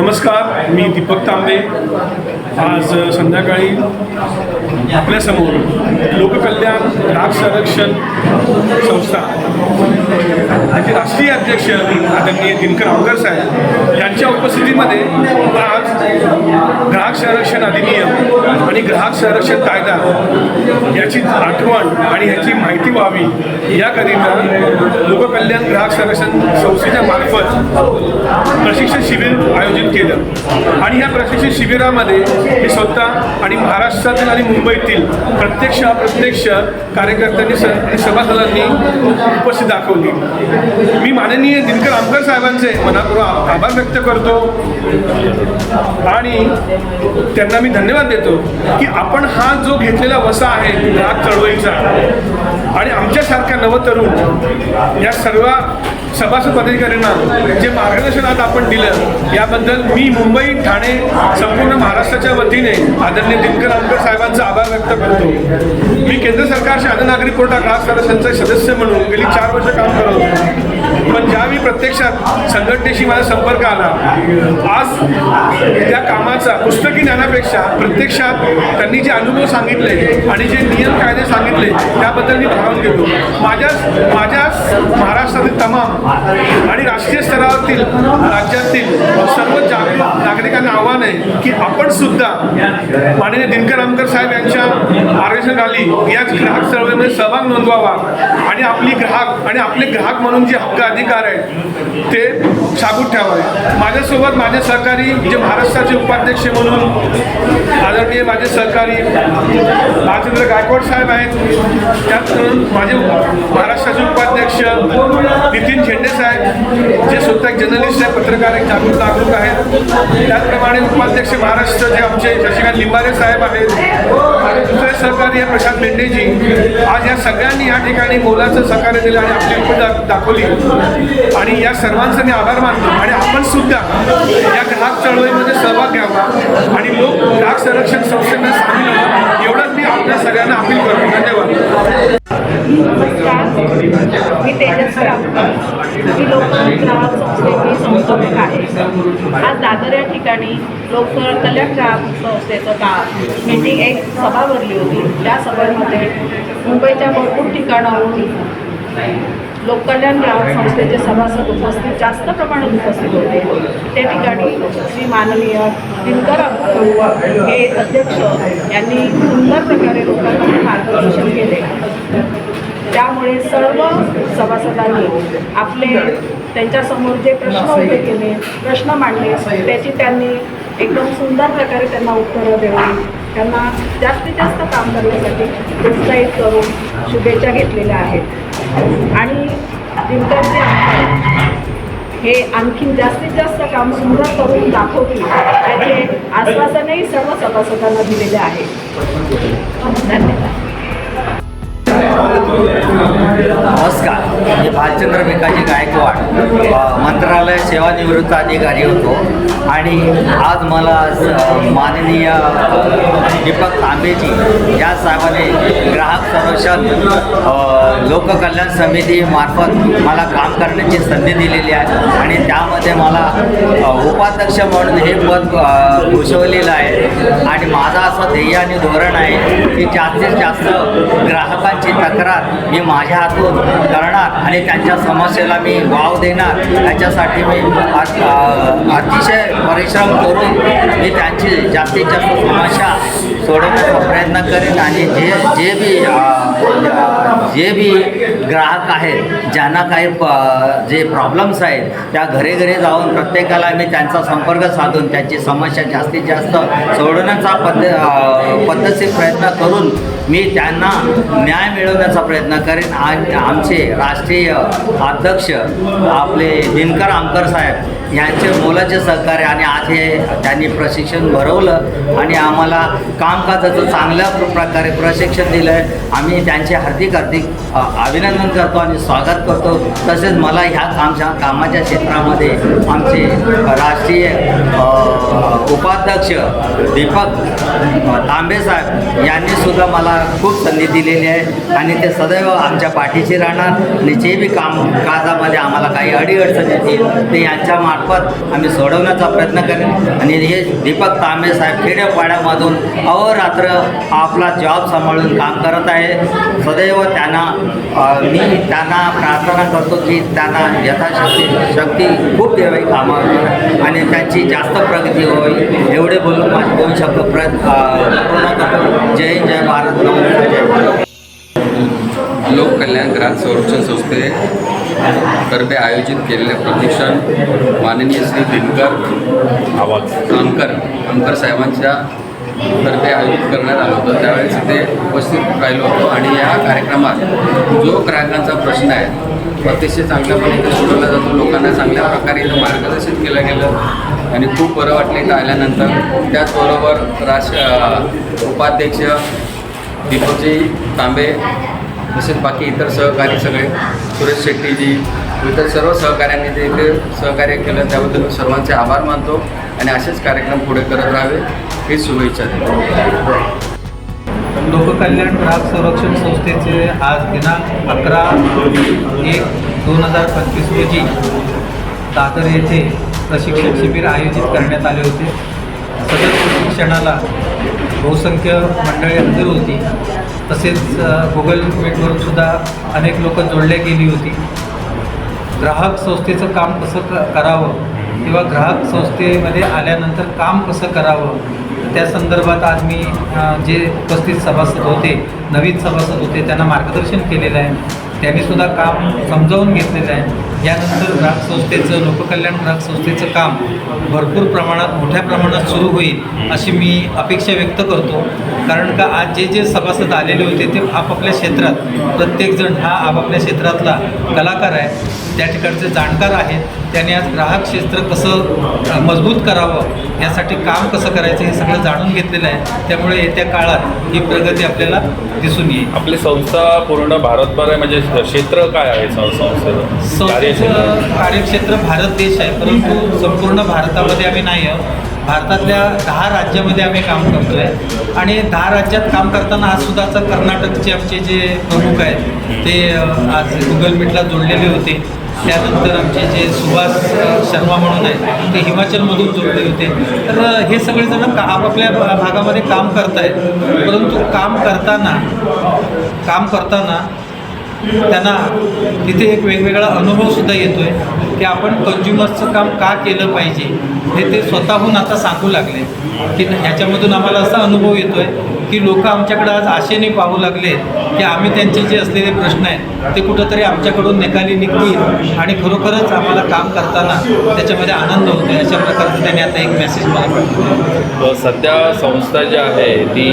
नमस्कार मी दीपक तांबे. आज संध्याकाळी आपल्यासमोर लोककल्याण डाक संरक्षण संस्था राष्ट्रीय अध्यक्ष आदरणीय दिनकर आवकर साहेब यांच्या उपस्थितीमध्ये आज ग्राहक संरक्षण अधिनियम आणि ग्राहक संरक्षण कायदा याची आठवण आणि याची माहिती व्हावी याकरिता लोककल्याण ग्राहक संरक्षण संस्थेच्या मार्फत प्रशिक्षण शिबिर आयोजित केलं. आणि या प्रशिक्षण शिबिरामध्ये मी स्वतः आणि महाराष्ट्रातील आणि मुंबईतील प्रत्यक्ष अप्रत्यक्ष कार्यकर्त्यांनी सभासदांनी उपस्थित दाखवली. मी माननीय दिनकर आमकर साहेबांचे मनापूर्वक आभार व्यक्त करतो. आणि त्यांना मी धन्यवाद देतो की आपण हा जो घेतलेला वसा आहे ग्राहक चळवळीचा आणि आमच्यासारख्या नवतरुण या सर्व सभासद पदाधिकाऱ्यांना जे मार्गदर्शन आज आपण दिलं याबद्दल मी मुंबई ठाणे संपूर्ण महाराष्ट्राच्या वतीने आदरणीय दिनकर आमकर साहेबांचा आभार व्यक्त करतो. मी केंद्र सरकारच्या अन्न नागरी पुरवठा ग्राहक सदस्यांचा सदस्य म्हणून गेली चार वर्ष काम करत प्रत्यक्षात संघटनेशी माझा संपर्क आला. आज त्या कामाचा पुस्तकी ज्ञानापेक्षा प्रत्यक्षात त्यांनी जे अनुभव सांगितले आणि जे नियम कायदे सांगितले त्याबद्दल मी भावून घेतो. माझ्या माझ्या महाराष्ट्रातील तमाम आणि राष्ट्रीय स्तरावरील राज्यातील सर्व जागरूक नागरिकांना आव्हान आहे की आपण सुद्धा माननीय दिनकर आमकर साहेब यांच्या मार्गदर्शनाखाली याच ग्राहक चळवळीमध्ये सहभाग नोंदवावा. आणि आपली ग्राहक आणि आपले ग्राहक म्हणून जे हक्क अधिकार आहेत ते साबूत ठेवावे. माझ्यासोबत माझे सहकारी जे महाराष्ट्राचे उपाध्यक्ष म्हणून आदरणीय माझे सहकारी राजेंद्र गायकवाड साहेब आहेत. त्याचप्रमाणे माझे महाराष्ट्राचे उपाध्यक्ष नितीन झेंडे साहेब जे स्वतः एक जर्नलिस्ट आहे पत्रकार एक जागरूक नागरिक आहेत. त्याचप्रमाणे उपाध्यक्ष महाराष्ट्र जे आमचे शशिकांत लिंबारे साहेब आहेत. आणि प्रशांत मेंढेजी आज या सगळ्यांनी या ठिकाणी मोलाचं सहकार्य दिलं आणि आपली उपत दाखवली. आणि या सर्वांचं मी आभार मानतो. आणि आपण सुद्धा या ग्राहक चळवळीमध्ये सहभाग घ्यावा. आणि लोक ग्राहक संरक्षण संस्थेने सामील व्हावं. एवढंच मी आपल्या सगळ्यांना अपील करतो. धन्यवाद. मी तेजस्वी ग्राहक संस्थेची संस्थापक आहे. आज दादर या ठिकाणी लोक कल्याण ग्राहक संस्थेचं का मीटिंग एक सभा भरली होती. त्या सभेमध्ये मुंबईच्या भरपूर ठिकाणाहून लोककल्याण ग्राहक संस्थेचे सभासद उपस्थित जास्त प्रमाणात उपस्थित होते. त्या ठिकाणी श्री माननीय दिनकर हे अध्यक्ष यांनी सुंदर प्रकारे लोकांना मार्गदर्शन केले. त्यामुळे सर्व सभासदांनी आपले त्यांच्यासमोर जे प्रश्न उभे केले प्रश्न मांडले त्याची त्यांनी एकदम सुंदर प्रकारे त्यांना उत्तरं देऊन त्यांना जास्तीत जास्त काम करण्यासाठी प्रोत्साहित करून शुभेच्छा घेतलेल्या आहेत. आणि दिनकरचे हे आणखीन जास्तीत जास्त काम सुंदर करून दाखवतील याचे आश्वासनही सर्व सभासदांना दिलेले आहे. धन्यवाद. नमस्कार. मी भालचंद्र भिकाजी गायकवाड. मंत्रालय सेवानिवृत्त अधिकारी होतो. आणि आज मला माननीय दीपक तांबेजी या साहेबाने ग्राहक संरक्षण लोककल्याण लोककल्याण समितीमार्फत मला काम करण्याची संधी दिलेली आहे. आणि त्यामध्ये मला उपाध्यक्ष म्हणून हे पद अ, भूषवलेलं आहे. आणि माझं असं ध्येय आणि धोरण आहे की जास्तीत जास्त ग्राहकांची तक्रार मी माझ्या हातून करणार आणि त्यांच्या समस्येला मी वाव देणार. याच्यासाठी मी अतिशय परिश्रम करून मी त्यांची जास्तीत जास्त समस्या सोडवण्याचा प्रयत्न करेन आणि जे जे बी जे बी ग्राहक आहेत ज्यांना काही प जे प्रॉब्लेम्स आहेत त्या घरी घरी जाऊन प्रत्येकाला मी त्यांचा संपर्क साधून त्यांची समस्या जास्तीत जास्त सोडवण्याचा पद्ध पद्धतशीर प्रयत्न करून मी त्यांना न्याय मिळवण्याचा प्रयत्न करेन आणि आमचे राष्ट्रीय अध्यक्ष आपले दिनकर आमकर साहेब यांचे मोलाचे सहकार्य आणि आज हे त्यांनी प्रशिक्षण भरवलं आणि आम्हाला कामकाजाचं चांगल्या प्रकारे प्रशिक्षण दिलं आहे आम्ही त्यांचे हार्दिक हार्दिक अभिनंदन करतो आणि स्वागत करतो. तसेच मला ह्या कामच्या कामाच्या क्षेत्रामध्ये आमचे राष्ट्रीय उपाध्यक्ष दीपक तांबे साहेब यांनी सुद्धा मला खूप संधी दिलेली आहे आणि ते सदैव आमच्या पाठीशी राहणार. आणि जे बी काम काजामध्ये आम्हाला काही अडीअडचण येतील ते यांच्यामार्फत आम्ही सोडवण्याचा प्रयत्न करेन. आणि हे दीपक तांबे साहेब खेड्यापाड्यामधून अहोरात्र आपला जॉब सांभाळून काम करत आहे. सदैव त्यांना मी त्यांना प्रार्थना करतो की त्यांना यथाशक्ती शक्ती खूप द्यावी कामावर आणि त्यांची जास्त प्रगती व्हावी एवढे बोलून माझे दोन शब्द प्र पूर्ण करतो. जय जय भारत. लोक कल्याण ग्राहक संरक्षण संस्थेतर्फे आयोजित केलेले प्रशिक्षण माननीय श्री दिनकर आवाज अंकर अंकर साहेबांच्या तर्फे आयोजित करण्यात आलं होतं. त्यावेळेस ते उपस्थित राहिलो होतो आणि या कार्यक्रमात जो ग्राहकांचा प्रश्न आहे अतिशय चांगल्यापणे इथे सोडवला जातो. लोकांना चांगल्या प्रकारे इथं मार्गदर्शित केलं गेलं आणि खूप बरं वाटलं इथं आल्यानंतर. त्याचबरोबर राष्ट्र उपाध्यक्ष दीपकजी तांबे तसेच बाकी इतर सहकारी सगळे सुरेश शेट्टीजी इतर सर्व सहकाऱ्यांनी जे इथे सहकार्य केलं त्याबद्दल मी सर्वांचे आभार मानतो आणि असेच कार्यक्रम पुढे करत राहावे ही शुभेच्छा देतो. लोककल्याण ग्राहक संरक्षण संस्थेचे आज दिनांक अकरा एक दोन हजार पंचवीस रोजी दादर येथे प्रशिक्षण शिबिर आयोजित करण्यात आले होते. सदर प्रशिक्षणाला बहुसंख्य मंडळी हजर होती. तसेच गुगल मीटवर सुद्धा अनेक लोक जोडले गेली होती. ग्राहक संस्थेचं काम कसं क करावं किंवा ग्राहक संस्थेमध्ये आल्यानंतर काम कसं करावं त्या संदर्भात आज मी जे उपस्थित सभासद होते नवीन सभासद होते त्यांना मार्गदर्शन केलेलं आहे. त्यांनीसुद्धा काम समजावून घेतलेलं आहे. यानंतर ग्राहक संस्थेचं लोककल्याण ग्राहक संस्थेचं काम भरपूर प्रमाणात मोठ्या प्रमाणात सुरू होईल अशी मी अपेक्षा व्यक्त करतो. कारण का आज जे जे सभासद आलेले होते ते आपापल्या क्षेत्रात प्रत्येकजण हा आपापल्या क्षेत्रातला कलाकार आहे. त्या ठिकाणचे जाणकार आहेत. त्याने आज ग्राहक क्षेत्र कसं मजबूत करावं यासाठी काम कसं करायचं हे सगळं जाणून घेतलेलं आहे. त्यामुळे येत्या काळात ही प्रगती आपल्याला दिसून येईल. आपली संस्था पूर्ण भारतभर आहे म्हणजे क्षेत्र काय आहे संस्थेचं? कार्यक्षेत्र? संस्थेचं कार्यक्षेत्र भारत देश आहे परंतु संपूर्ण भारतामध्ये आम्ही नाही आहोत. भारतातल्या दहा राज्यामध्ये आम्ही काम करतो आहे आणि दहा राज्यात काम करताना आज सुद्धाचं कर्नाटकचे आमचे जे प्रमुख आहेत ते आज गुगल मीटला जोडलेले होते. त्यानंतर आमचे जे सुभाष शर्मा म्हणून आहेत ते हिमाचलमधून जोडले होते. तर हे सगळेजण का आपापल्या भागामध्ये काम करत आहेत परंतु काम करताना काम करताना त्यांना तिथे एक वेगवेगळा अनुभवसुद्धा येतो आहे की आपण कन्झ्युमर्सचं काम का केलं पाहिजे हे ते स्वतःहून आता सांगू लागले. की ह्याच्यामधून आम्हाला असा अनुभव येतो आहे की लोक आमच्याकडे आज आशेने पाहू लागले की आम्ही त्यांचे जे असलेले प्रश्न आहेत ते कुठंतरी आमच्याकडून निकाली निघतील आणि खरोखरच आम्हाला काम करताना त्याच्यामध्ये आनंद होतो अशा प्रकारचं त्यांनी आता एक मेसेज मला पाठवला. सध्या संस्था जी आहे ती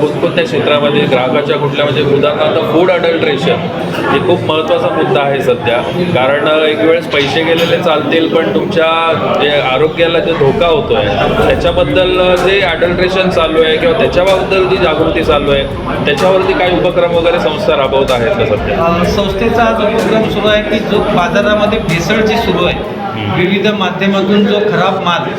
कोणकोणत्या क्षेत्रामध्ये ग्राहकाच्या कुठल्या म्हणजे उदाहरणार्थ फूड अडल्ट्रेशन हे खूप महत्त्वाचा मुद्दा आहे सध्या. कारण एक वेळेस पैसे गेलेले चालतील पण तुमच्या जे आरोग्याला जो धोका होतो आहे त्याच्याबद्दल जे अडल्ट्रेशन चालू आहे किंवा त्याच्याबद्दल जी जागृती चालू आहे त्याच्यावरती काही उपक्रम वगैरे संस्था राबवत आहेत का सध्या? संस्थेचा आज उपक्रम सुरू आहे की जो बाजारामध्ये भेसळ जी सुरू आहे विविध माध्यमातून जो खराब माल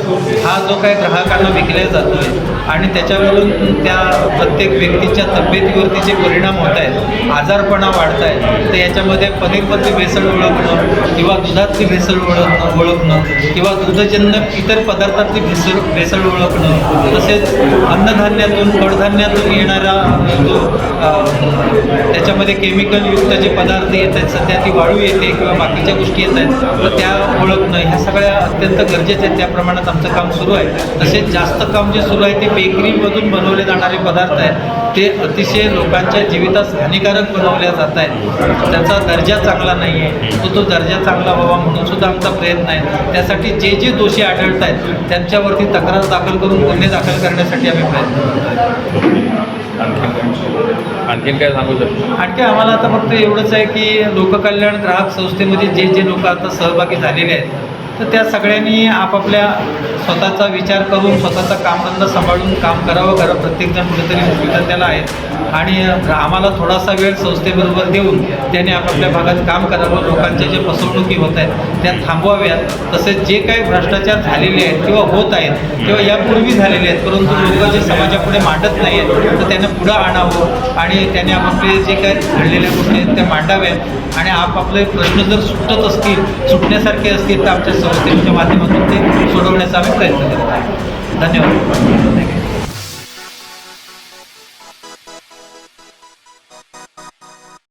हा जो काही ग्राहकांना विकला जातो आहे आणि त्याच्यावरून त्या प्रत्येक व्यक्तीच्या तब्येतीवरती जे परिणाम होत आहेत आजारपणा वाढत आहे तर याच्यामध्ये पनीरमधली भेसळ ओळखणं किंवा दुधातली भेसळ ओळखणं ओळखणं किंवा दुधजन्य इतर पदार्थातली भेसळ भेसळ ओळखणं तसेच अन्नधान्यातून कडधान्यातून येणारा जो त्याच्यामध्ये केमिकलयुक्त जे पदार्थ येत आहेत सध्या ती वाळू येते किंवा बाकीच्या गोष्टी येत आहेत तर त्या ओळख करणं ह्या सगळ्या अत्यंत गरजेचं आहे त्या प्रमाणात आमचं काम सुरू आहे. तसेच जास्त काम जे सुरू आहे ते बेकरीमधून बनवले जाणारे पदार्थ आहेत. ते अतिशय लोकांच्या जीवितास हानिकारक बनवल्या जात आहेत. त्याचा दर्जा चांगला नाही आहे तो तो दर्जा चांगला व्हावा म्हणून सुद्धा आमचा प्रयत्न आहे. त्यासाठी जे जे दोषी आढळत आहेत त्यांच्यावरती तक्रार दाखल करून गुन्हे दाखल करण्यासाठी आम्ही प्रयत्न करतो. आणखीन काय सांगू शकतो? आणखी आम्हाला आता फक्त एवढंच आहे की लोककल्याण ग्राहक संस्थेमध्ये जे जे लोक आता सहभागी झालेले आहेत तर त्या सगळ्यांनी आपापल्या स्वतःचा विचार करून स्वतःचा कामधंदा सांभाळून काम करावं कारण प्रत्येकजण कुठेतरी नोकरीधंद्याला आहेत. आणि आम्हाला थोडासा वेळ संस्थेबरोबर देऊन त्याने आपापल्या भागात काम करावं लोकांच्या जे फसवणुकी होत आहेत त्या थांबवाव्यात. तसेच जे काही भ्रष्टाचार झालेले आहेत किंवा होत आहेत किंवा यापूर्वी झालेले आहेत परंतु लोक जे समाजापुढे मांडत नाही आहेत तर त्यांना पुढं आणावं आणि त्याने आपापले जे काही घडलेल्या गोष्टी आहेत त्या मांडाव्यात. आणि आपापले प्रश्न जर सुटत असतील सुटण्यासारखे असतील तर आमच्या संस्थेच्या माध्यमातून ते सोडवण्याचा आम्ही प्रयत्न करत आहोत धन्यवाद